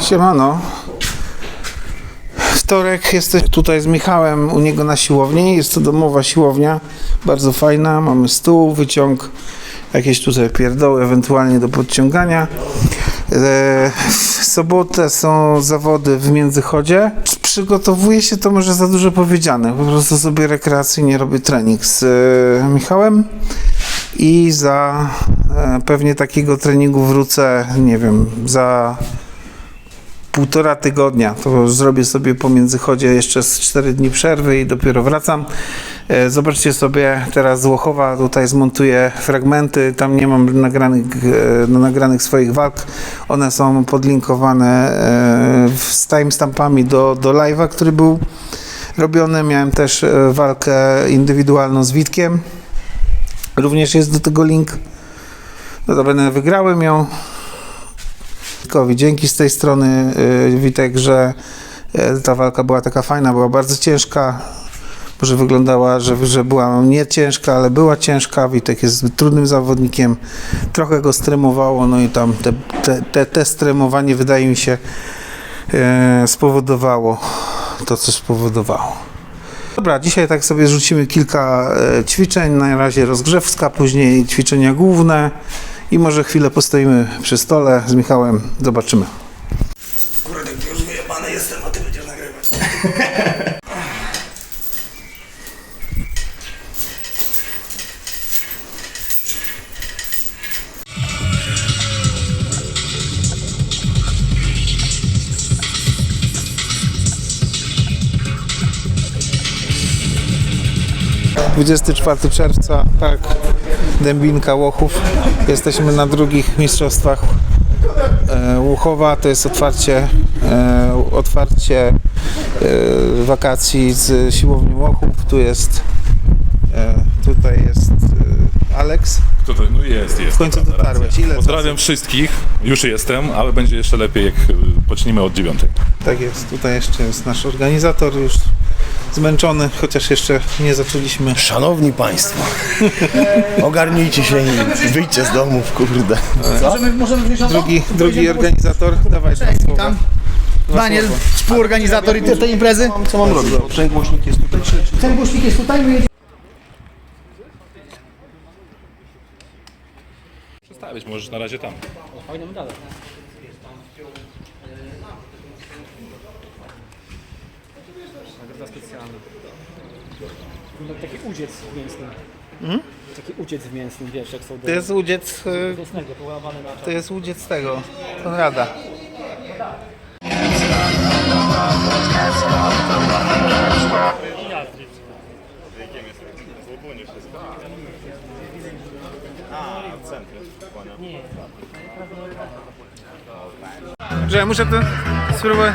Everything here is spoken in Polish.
Siemano. Wtorek jesteś tutaj z Michałem u niego na siłowni. Jest to domowa siłownia, bardzo fajna. Mamy stół, wyciąg, jakieś tutaj pierdoły, ewentualnie do podciągania. E, W sobotę są zawody w Międzychodzie. Przygotowuję się, to może za dużo powiedziane. Po prostu sobie rekreacyjnie robię trening z e, Michałem i za e, pewnie takiego treningu wrócę, nie wiem, za półtora tygodnia. To zrobię sobie po międzychodzie jeszcze z 4 dni przerwy i dopiero wracam. E, Zobaczcie sobie, teraz z Łochowa tutaj zmontuję fragmenty. Tam nie mam nagranych, e, nagranych swoich walk. One są podlinkowane e, z timestampami do, do live'a, który był robiony. Miałem też walkę indywidualną z Witkiem. Również jest do tego link. Notabene wygrałem ją. Dzięki z tej strony, y, Witek, że y, ta walka była taka fajna, była bardzo ciężka. Może wyglądała, że, że była nie ciężka, ale była ciężka. Witek jest trudnym zawodnikiem. Trochę go stremowało, no i tam te, te, te, te stremowanie wydaje mi się e, spowodowało to, co spowodowało. Dobra, dzisiaj tak sobie rzucimy kilka ćwiczeń. Na razie rozgrzewska, później ćwiczenia główne i może chwilę postoimy przy stole z Michałem. Zobaczymy. Kurde, już wyjebany jestem, a ty będziesz nagrywać. Tak. 24 czerwca, tak, Dębinka Łochów. Jesteśmy na drugich mistrzostwach e, Łuchowa. To jest otwarcie, e, otwarcie e, wakacji z siłowni Łochów. Tu jest, tutaj jest e, Alex. Tutaj, no jest, jest. W końcu dotarłeś. Ile Pozdrawiam wszystkich, już jestem, ale będzie jeszcze lepiej jak poczniemy od dziewiątej. Tak jest, tutaj jeszcze jest nasz organizator już zmęczony, chociaż jeszcze nie zaczęliśmy. Szanowni Państwo, ogarnijcie się i wyjdźcie z domów, kurde. Możemy, możemy wziąć Drugi, drugi organizator, dawaj dwa słowa. Tam. Daniel, współorganizator i tej imprezy. Co mam robić? Ten głośnik jest tutaj. Ten głośnik jest tutaj, my jedziemy. Przestawić możesz na razie tam. Nagroda specjalna. No, taki udziec mięsny. Taki udziec mięsny, wiesz, jak są do To jest udziec, e, mięsnego, połamany na to jest udziec tego, Konrada. Że muszę to spróbować.